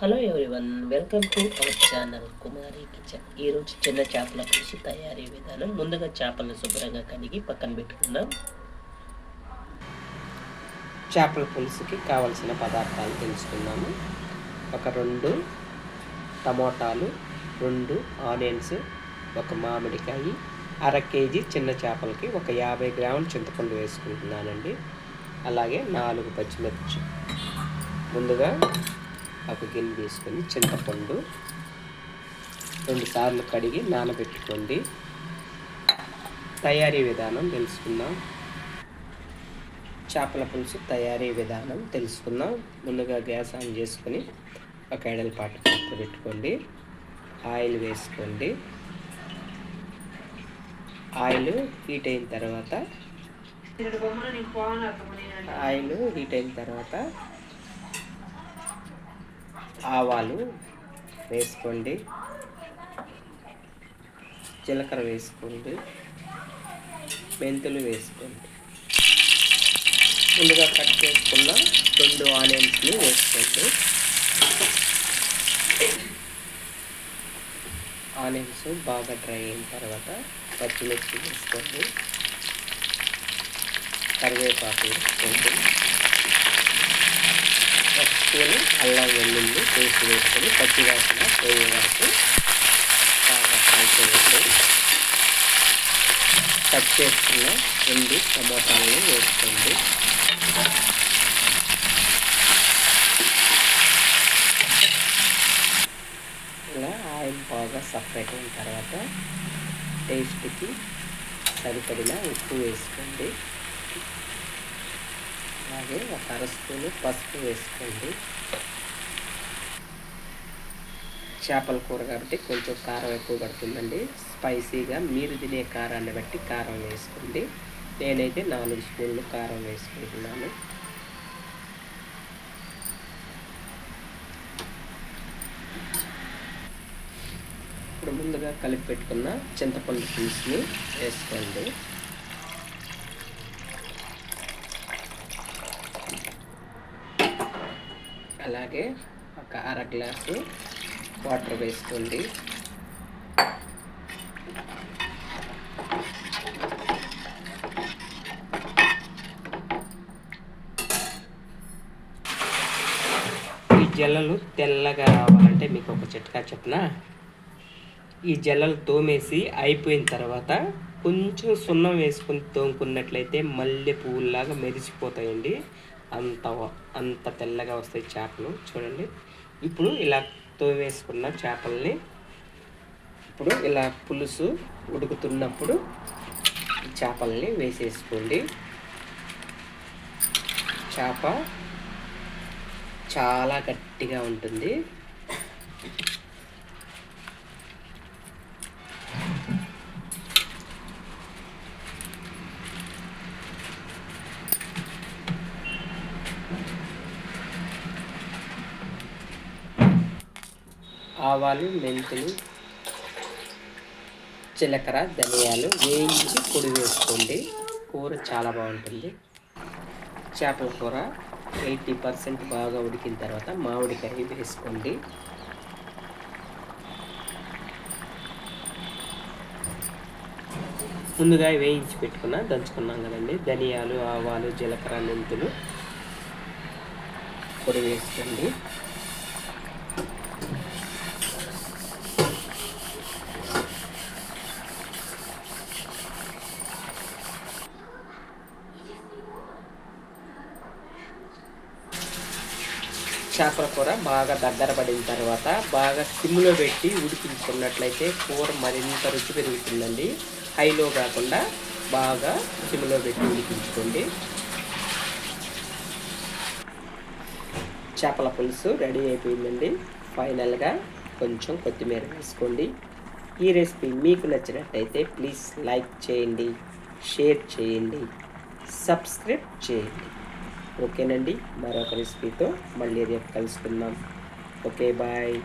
Hello everyone welcome to our channel Kumari kitchen ఈరోజు చిన్న చేపల పులుసు తయారీ విధానం. ముందుగా చేపలను శుభ్రంగా కడిగి పక్కన పెట్టుకుందాం. చేపల పులుసుకి కావలసిన పదార్థాలు తెలుసుకుందాము. ఒక రెండు టమోటాలు రెండు ఆనియన్స్ ఒక మామిడికాయ అర కేజీ చిన్న చేపలకి ఒక యాభై గ్రాముల చింతపండు వేసుకుంటున్నానండి. అలాగే నాలుగు పచ్చిమిర్చి. ముందుగా ఒక గిన్నె తీసుకొని చింతపండు రెండు సార్లు కడిగి నానబెట్టుకోండి. తయారీ విధానం తెలుసుకుందాం. చేపల పులుసు తయారీ విధానం తెలుసుకుందాం. ముందుగా గ్యాస్ ఆన్ చేసుకొని ఒక ఎడలపాటు పాత్ర పెట్టుకోండి. ఆయిల్ వేసుకోండి. ఆయిల్ హీట్ అయిన తర్వాత ఆయిల్ హీట్ అయిన తర్వాత ఆవాలు వేసుకోండి. జీలకర్ర వేసుకోండి. మెంతులు వేసుకోండి. ముందుగా కట్ చేసుకున్న రెండు ఆనియన్స్ని వేసుకోండి. ఆనియన్స్ బాగా డ్రై అయిన తర్వాత పచ్చిమిర్చి వేసుకోండి. కరివేపాకు వేసుకోండి. ఒక స్పూన్ అల్లం వెల్లుల్లి పేస్ట్ వేసుకొని పచ్చి వాసన పోయే వరకు బాగా ఫ్రై చేయండి కట్ చేసుకున్న ఎండి టమోటాలను వేసుకోండి. ఇలా ఆయిల్ బాగా సపరేట్ అయిన తర్వాత టేస్ట్కి సరిపడిన ఉప్పు వేసుకోండి. అలాగే ఒక అర స్పూను పసుపు వేసుకోండి. చేపల కూర కాబట్టి కొంచెం కారం ఎక్కువ పడుతుందండి. స్పైసీగా మీరు తినే కారాన్ని బట్టి కారం వేసుకోండి. నేనైతే నాలుగు స్పూన్లు కారం వేసుకుంటున్నాను. ఇప్పుడు ముందుగా కలిపి పెట్టుకున్న చింతపండు పులుసుని వేసుకోండి. అలాగే ఒక అర గ్లాసు వాటర్ వేసుకోండి. ఈ జల్లలు తెల్లగా రావాలంటే మీకు ఒక చిట్కా చెప్పనా. ఈ జల్లలు తోమేసి అయిపోయిన తర్వాత కొంచెం సున్నం వేసుకొని తోముకున్నట్లయితే మల్లె పువ్వులాగా మెరిసిపోతాయండి. అంత అంత తెల్లగా వస్తాయి చేపలు. చూడండి. ఇప్పుడు ఇలా తోవేసుకున్న చేపల్ని ఇప్పుడు ఇలా పులుసు ఉడుకుతున్నప్పుడు చేపల్ని వేసేసుకోండి. చేప చాలా గట్టిగా ఉంటుంది. ఆవాలు మెంతులు జీలకర్ర ధనియాలు వేయించి పొడి వేసుకోండి. కూర చాలా బాగుంటుంది. చేపల కూర ఎయిటీ పర్సెంట్ బాగా ఉడికిన తర్వాత మామిడికాయ వేసుకోండి. ముందుగా వేయించి పెట్టుకున్న దంచుకున్నాం కదండి. ధనియాలు ఆవాలు జీలకర్ర మెంతులు పొడి వేసుకోండి. చేపల కూర బాగా దగ్గర పడిన తర్వాత బాగా సిమ్లో పెట్టి ఉడికించుకున్నట్లయితే కూర మరింత రుచి పెరుగుతుందండి. హైలో కాకుండా బాగా సిమ్లో పెట్టి ఉడికించుకోండి. చేపల పులుసు రెడీ అయిపోయిందండి. ఫైనల్గా కొంచెం కొత్తిమీర వేసుకోండి. ఈ రెసిపీ మీకు నచ్చినట్టయితే ప్లీజ్ లైక్ చేయండి షేర్ చేయండి సబ్స్క్రైబ్ చేయండి. ఓకేనండి మరొక రెసిపీతో మళ్ళీ రేపు కలుసుకుందాం. Okay bye.